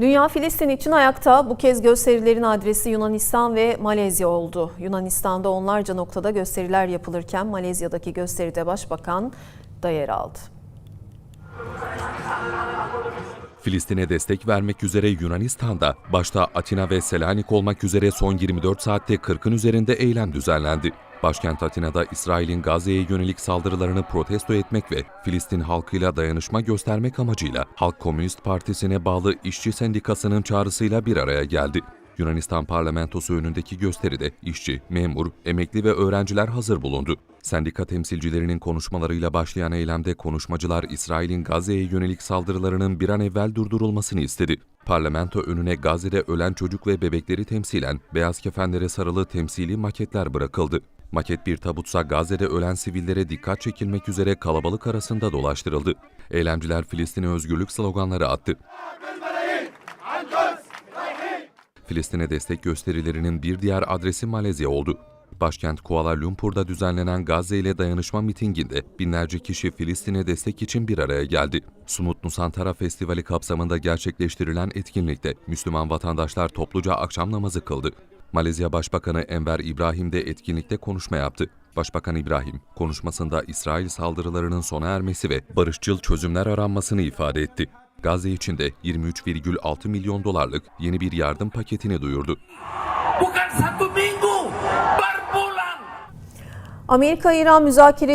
Dünya Filistin için ayakta bu kez gösterilerin adresi Yunanistan ve Malezya oldu. Yunanistan'da onlarca noktada gösteriler yapılırken Malezya'daki gösteride başbakan da yer aldı. Filistin'e destek vermek üzere Yunanistan'da başta Atina ve Selanik olmak üzere son 24 saatte 40'ın üzerinde eylem düzenlendi. Başkent Atina'da İsrail'in Gazze'ye yönelik saldırılarını protesto etmek ve Filistin halkıyla dayanışma göstermek amacıyla Halk Komünist Partisi'ne bağlı işçi sendikasının çağrısıyla bir araya geldi. Yunanistan parlamentosu önündeki gösteride işçi, memur, emekli ve öğrenciler hazır bulundu. Sendika temsilcilerinin konuşmalarıyla başlayan eylemde konuşmacılar İsrail'in Gazze'ye yönelik saldırılarının bir an evvel durdurulmasını istedi. Parlamento önüne Gazze'de ölen çocuk ve bebekleri temsilen beyaz kefenlere sarılı temsili maketler bırakıldı. Maket bir tabutsa Gazze'de ölen sivillere dikkat çekilmek üzere kalabalık arasında dolaştırıldı. Eylemciler Filistin'e özgürlük sloganları attı. Filistin'e destek gösterilerinin bir diğer adresi Malezya oldu. Başkent Kuala Lumpur'da düzenlenen Gazze ile dayanışma mitinginde binlerce kişi Filistin'e destek için bir araya geldi. Sumut Nusantara Festivali kapsamında gerçekleştirilen etkinlikte Müslüman vatandaşlar topluca akşam namazı kıldı. Malezya Başbakanı Enver İbrahim de etkinlikte konuşma yaptı. Başbakan İbrahim, konuşmasında İsrail saldırılarının sona ermesi ve barışçıl çözümler aranmasını ifade etti. Gazze için de 23,6 milyon dolarlık yeni bir yardım paketini duyurdu. Amerika-İran müzakere